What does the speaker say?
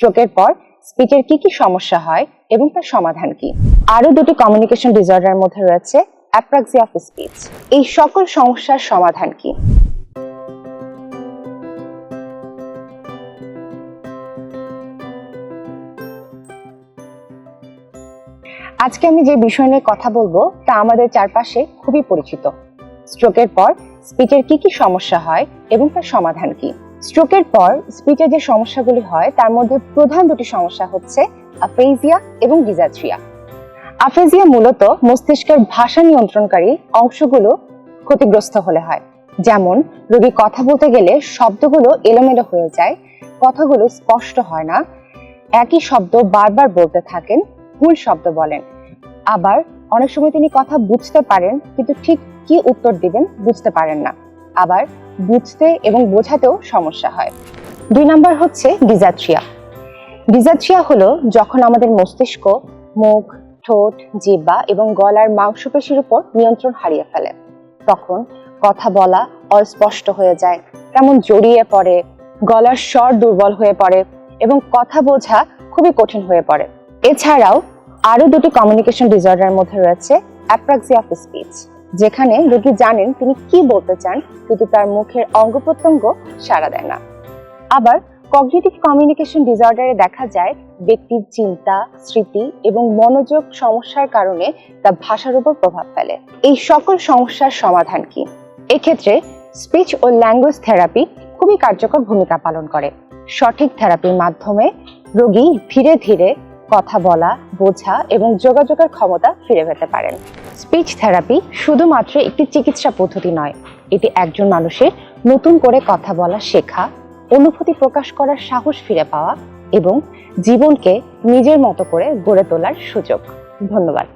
স্ট্রোকের পর স্পিচের কি কি সমস্যা হয় এবং তার সমাধান কি? আরও দুটি কমিউনিকেশন ডিসঅর্ডার মধ্যে রয়েছে অ্যাপ্রাক্সিয়া অফ স্পিচ এই সকল সমস্যার সমাধান কি? আজকে আমি যে বিষয় নিয়ে কথা বলব, তা আমাদের চারপাশে খুবই পরিচিত। স্ট্রোকের পর স্পিচের কি কি সমস্যা হয় এবং তার সমাধান কি? স্ট্রোকের পর স্পিচের যে সমস্যাগুলি হয়, তার মধ্যে প্রধান দুটি সমস্যা হচ্ছে আফেজিয়া এবং ডিজাথ্রিয়া আফেজিয়া মূলত মস্তিষ্কের ভাষা নিয়ন্ত্রণকারী অংশগুলো ক্ষতিগ্রস্ত হলে হয়। যেমন, রোগী কথা বলতে গেলে শব্দগুলো এলোমেলো হয়ে যায়, কথাগুলো স্পষ্ট হয় না। একই শব্দ বারবার বলতে থাকেন, ভুল শব্দ বলেন। আবার অনেক সময় তিনি কথা বুঝতে পারেন, কিন্তু ঠিক কি উত্তর দিবেন বুঝতে পারেন না। আবার বুঝতে এবং বোঝাতেও সমস্যা হয়। দুই নাম্বার হচ্ছে ডিজাথ্রিয়া ডিজাথ্রিয়া হলো যখন আমাদের মস্তিষ্ক, মুখ, ঠোঁট, জিহ্বা এবং গলার মাংসপেশির উপর নিয়ন্ত্রণ হারিয়ে ফেলে। তখন কথা বলা অস্পষ্ট হয়ে যায়, কেমন জড়িয়ে পড়ে, গলার স্বর দুর্বল হয়ে পড়ে এবং কথা বোঝা খুবই কঠিন হয়ে পড়ে। এছাড়াও আরও দুটি কমিউনিকেশন ডিসঅর্ডারের মধ্যে রয়েছে অ্যাপ্রাক্সিয়া অফ স্পিচ যেখানে রোগী জানেন তিনি কি বলতে চান, কিন্তু তার মুখের অঙ্গ প্রত্যঙ্গ সাড়া দেয় না। আবার কগনিটিভ কমিউনিকেশন ডিসঅর্ডারে দেখা যায় ব্যক্তির চিন্তা, স্মৃতি এবং মনোযোগ সমস্যার কারণে তা ভাষার উপর প্রভাব ফেলে। এই সকল সমস্যার সমাধান কি? এক্ষেত্রে স্পিচ ও ল্যাঙ্গুয়েজ থেরাপি খুবই কার্যকর ভূমিকা পালন করে। সঠিক থেরাপির মাধ্যমে রোগী ধীরে ধীরে কথা বলা, বোঝা এবং যোগাযোগের ক্ষমতা ফিরে পেতে পারেন। স্পিচ থেরাপি শুধুমাত্র একটি চিকিৎসা পদ্ধতি নয়, এটি একজন মানুষের নতুন করে কথা বলা শেখা, অনুভূতি প্রকাশ করার সাহস ফিরে পাওয়া এবং জীবনকে নিজের মতো করে গড়ে তোলার সুযোগ। ধন্যবাদ।